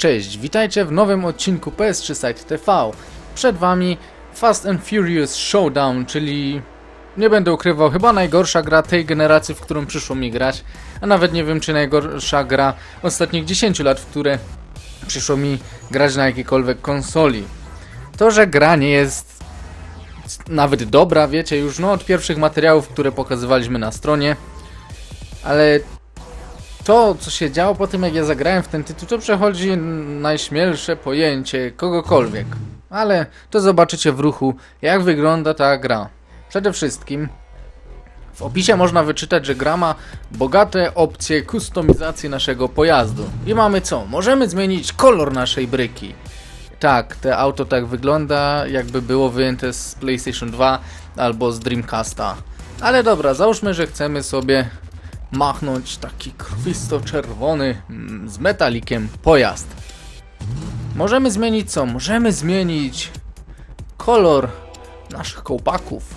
Cześć, witajcie w nowym odcinku PS3 Site TV. Przed wami Fast and Furious Showdown, czyli nie będę ukrywał, chyba najgorsza gra tej generacji, w którą przyszło mi grać, a nawet nie wiem czy najgorsza gra ostatnich 10 lat, w które przyszło mi grać na jakiejkolwiek konsoli. To, że gra nie jest nawet dobra, wiecie już no od pierwszych materiałów, które pokazywaliśmy na stronie, ale to, co się działo po tym, jak ja zagrałem w ten tytuł, to przechodzi najśmielsze pojęcie kogokolwiek. Ale to zobaczycie w ruchu, jak wygląda ta gra. Przede wszystkim w opisie można wyczytać, że gra ma bogate opcje kustomizacji naszego pojazdu. I mamy co? Możemy zmienić kolor naszej bryki. Tak, te auto tak wygląda, jakby było wyjęte z PlayStation 2 albo z Dreamcasta. Ale dobra, załóżmy, że chcemy sobie machnąć taki krwisto-czerwony mm, z metalikiem pojazd. Możemy zmienić co? Możemy zmienić kolor naszych kołpaków.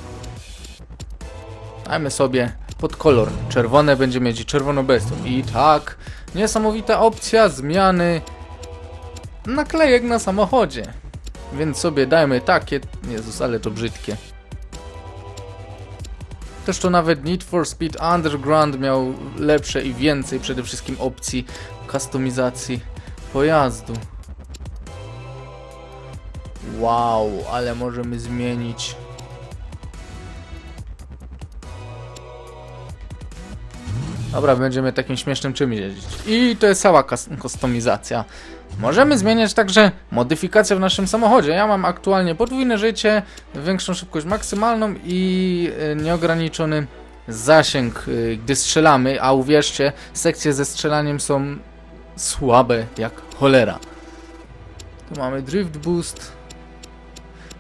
Dajmy sobie pod kolor czerwone, będzie mieć czerwoną bestią. I tak, niesamowita opcja zmiany naklejek na samochodzie. Więc sobie dajmy takie, Jezus, ale to brzydkie. To nawet Need for Speed Underground miał lepsze i więcej przede wszystkim opcji kustomizacji pojazdu. Wow, ale możemy zmienić. Dobra, będziemy takim śmiesznym czymś jeździć. I to jest cała kus- kustomizacja. Możemy zmieniać także modyfikacje w naszym samochodzie. Ja mam aktualnie podwójne życie, większą szybkość maksymalną i e, nieograniczony zasięg, e, gdy strzelamy, a uwierzcie, sekcje ze strzelaniem są słabe jak cholera. Tu mamy drift boost.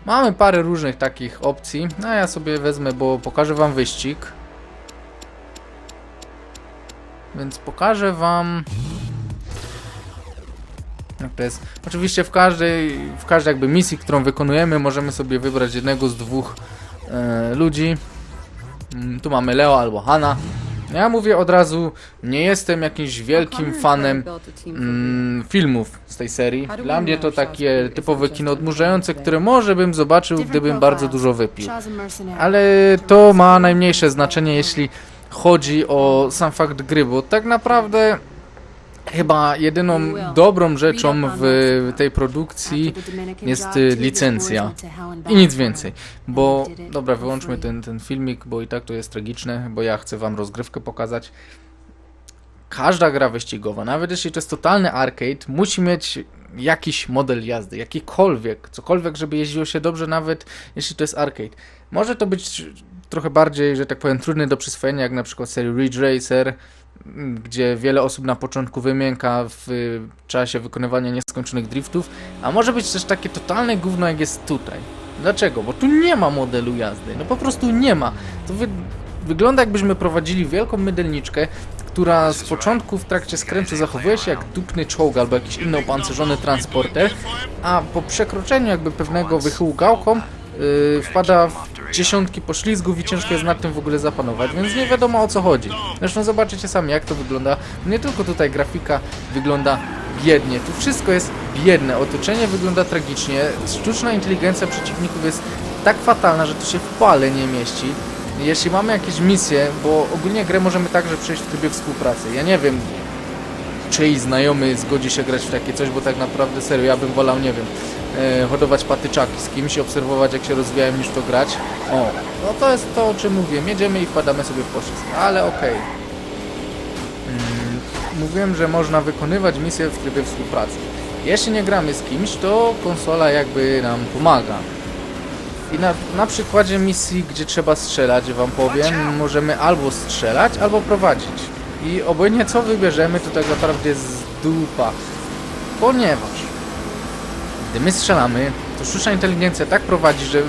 Mamy parę różnych takich opcji, a ja sobie wezmę, bo pokażę wam wyścig. Więc pokażę wam to jest? Oczywiście w każdej, w każdej jakby misji, którą wykonujemy, możemy sobie wybrać jednego z dwóch e, ludzi. Mm, tu mamy Leo albo Hanna. Ja mówię od razu, nie jestem jakimś wielkim fanem mm, filmów z tej serii. Dla mnie to takie typowe kino odmurzające, które może bym zobaczył, gdybym bardzo dużo wypił. Ale to ma najmniejsze znaczenie, jeśli chodzi o sam fakt gry, bo tak naprawdę chyba jedyną dobrą rzeczą w tej produkcji jest y, licencja i nic więcej. Bo, dobra, wyłączmy ten, ten filmik, bo i tak to jest tragiczne, bo ja chcę wam rozgrywkę pokazać. Każda gra wyścigowa, nawet jeśli to jest totalny arcade, musi mieć jakiś model jazdy, jakikolwiek, cokolwiek, żeby jeździło się dobrze, nawet jeśli to jest arcade. Może to być trochę bardziej, że tak powiem, trudny do przyswojenia, jak na przykład serii Ridge Racer, gdzie wiele osób na początku wymięka w czasie wykonywania nieskończonych driftów, a może być też takie totalne gówno, jak jest tutaj. Dlaczego? Bo tu nie ma modelu jazdy, no po prostu nie ma. To wy... wygląda jakbyśmy prowadzili wielką mydelniczkę, która z początku w trakcie skrętu zachowuje się jak dupny czołg albo jakiś inny opancerzony transporter, a po przekroczeniu jakby pewnego wychyłu gałką wpada w dziesiątki poślizgów i ciężko jest nad tym w ogóle zapanować, więc nie wiadomo o co chodzi. Zresztą zobaczycie sami jak to wygląda. Nie tylko tutaj grafika wygląda biednie, tu wszystko jest biedne, otoczenie wygląda tragicznie, sztuczna inteligencja przeciwników jest tak fatalna, że to się w pale nie mieści. Jeśli mamy jakieś misje, bo ogólnie grę możemy także przejść w trybie współpracy. Ja nie wiem, czyj znajomy zgodzi się grać w takie coś, bo tak naprawdę serio, ja bym wolał, nie wiem, e, hodować patyczaki z kimś obserwować jak się rozwijają niż to grać. O, no to jest to o czym mówiłem, jedziemy i wpadamy sobie w poślizg, ale okej. Mm, mówiłem, że można wykonywać misje w trybie współpracy. Jeśli nie gramy z kimś, to konsola jakby nam pomaga. I na, na przykładzie misji, gdzie trzeba strzelać, wam powiem, możemy albo strzelać, albo prowadzić. I obojętnie co wybierzemy, to tak naprawdę jest dupa. Ponieważ gdy my strzelamy, to sztuczna inteligencja tak prowadzi, że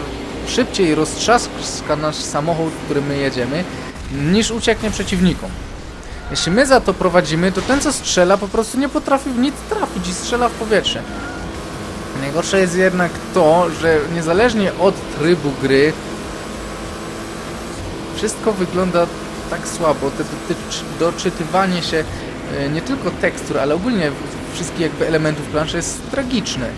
szybciej roztrzaska nasz samochód, którym my jedziemy, niż ucieknie przeciwnikom. Jeśli my za to prowadzimy, to ten co strzela po prostu nie potrafi w nic trafić i strzela w powietrze. Najgorsze jest jednak to, że niezależnie od trybu gry wszystko wygląda tak słabo. Te doczytywanie się e, nie tylko tekstur, ale ogólnie wszystkich jakby elementów planszy jest tragiczne.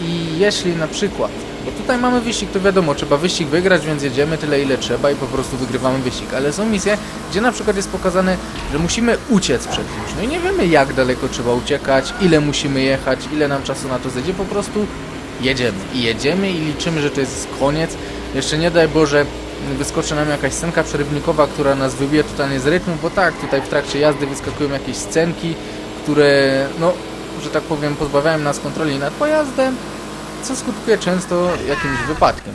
I jeśli na przykład, bo tutaj mamy wyścig, to wiadomo, trzeba wyścig wygrać, więc jedziemy tyle ile trzeba i po prostu wygrywamy wyścig, ale są misje, gdzie na przykład jest pokazane, że musimy uciec przed kimś, no i nie wiemy jak daleko trzeba uciekać, ile musimy jechać, ile nam czasu na to zejdzie, po prostu jedziemy i jedziemy i liczymy, że to jest koniec, jeszcze nie daj Boże wyskoczy nam jakaś scenka przerywnikowa, która nas wybije totalnie z rytmu, bo tak, tutaj w trakcie jazdy wyskakują jakieś scenki, które, no, że tak powiem, pozbawiają nas kontroli nad pojazdem, co skutkuje często jakimś wypadkiem.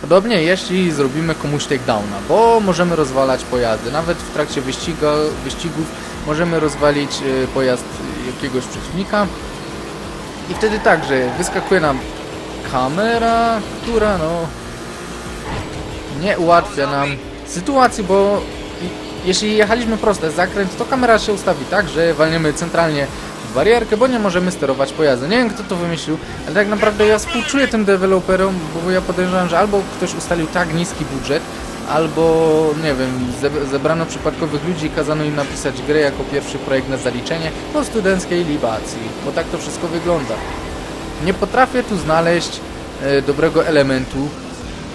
Podobnie jeśli zrobimy komuś takedowna, bo możemy rozwalać pojazdy, nawet w trakcie wyścigów możemy rozwalić y, pojazd jakiegoś przeciwnika i wtedy tak, że wyskakuje nam kamera, która no nie ułatwia nam sytuacji, bo jeśli jechaliśmy proste zakręt, to kamera się ustawi tak, że walniemy centralnie w barierkę, bo nie możemy sterować pojazdem. Nie wiem kto to wymyślił, ale tak naprawdę ja współczuję tym deweloperom, bo ja podejrzewam, że albo ktoś ustalił tak niski budżet, albo nie wiem, ze- zebrano przypadkowych ludzi i kazano im napisać grę jako pierwszy projekt na zaliczenie po studenckiej libacji, bo tak to wszystko wygląda. Nie potrafię tu znaleźć e, dobrego elementu,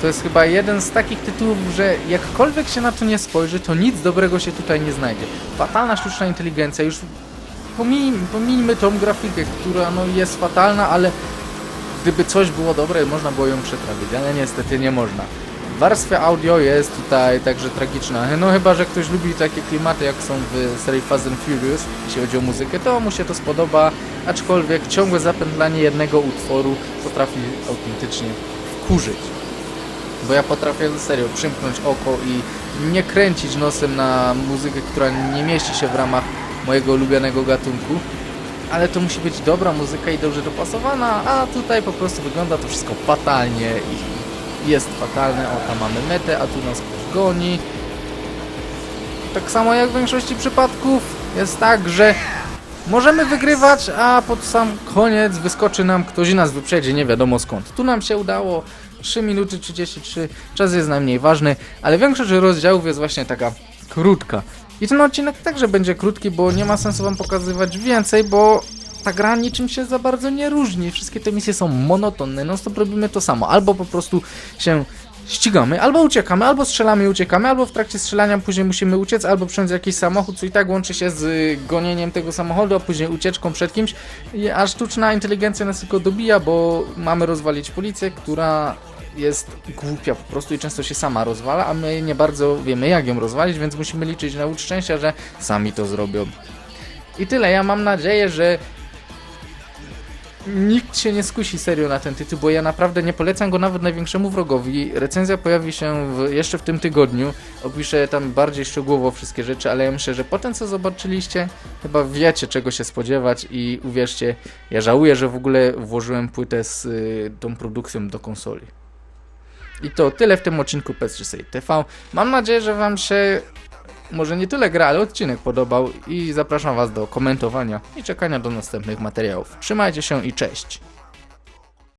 to jest chyba jeden z takich tytułów, że jakkolwiek się na to nie spojrzy, to nic dobrego się tutaj nie znajdzie. Fatalna sztuczna inteligencja, już pomij, pomijmy tą grafikę, która no, jest fatalna, ale gdyby coś było dobre, można było ją przetrawić, ale niestety nie można. Warstwa audio jest tutaj także tragiczna, no chyba, że ktoś lubi takie klimaty jak są w serii Fast and Furious, jeśli chodzi o muzykę, to mu się to spodoba, aczkolwiek ciągłe zapętlanie jednego utworu potrafi autentycznie wkurzyć bo ja potrafię serio przymknąć oko i nie kręcić nosem na muzykę, która nie mieści się w ramach mojego ulubionego gatunku. Ale to musi być dobra muzyka i dobrze dopasowana, a tutaj po prostu wygląda to wszystko fatalnie i jest fatalne. O, tam mamy metę, a tu nas goni. Tak samo jak w większości przypadków jest tak, że możemy wygrywać, a pod sam koniec wyskoczy nam ktoś i nas wyprzedzi, nie wiadomo skąd. Tu nam się udało, 3 minuty 33, czas jest najmniej ważny, ale większość rozdziałów jest właśnie taka krótka. I ten odcinek także będzie krótki, bo nie ma sensu wam pokazywać więcej, bo ta gra niczym się za bardzo nie różni. Wszystkie te misje są monotonne, non stop robimy to samo. Albo po prostu się ścigamy, albo uciekamy, albo strzelamy i uciekamy, albo w trakcie strzelania później musimy uciec, albo przejąć jakiś samochód, co i tak łączy się z y, gonieniem tego samochodu, a później ucieczką przed kimś, a sztuczna inteligencja nas tylko dobija, bo mamy rozwalić policję, która jest głupia po prostu i często się sama rozwala, a my nie bardzo wiemy jak ją rozwalić, więc musimy liczyć na łód szczęścia, że sami to zrobią. I tyle, ja mam nadzieję, że nikt się nie skusi serio na ten tytuł, bo ja naprawdę nie polecam go nawet największemu wrogowi. Recenzja pojawi się w, jeszcze w tym tygodniu. Opiszę tam bardziej szczegółowo wszystkie rzeczy, ale ja myślę, że po tym co zobaczyliście, chyba wiecie czego się spodziewać i uwierzcie, ja żałuję, że w ogóle włożyłem płytę z y, tą produkcją do konsoli. I to tyle w tym odcinku PS3 Save TV. Mam nadzieję, że Wam się może nie tyle gra, ale odcinek podobał i zapraszam Was do komentowania i czekania do następnych materiałów. Trzymajcie się i cześć!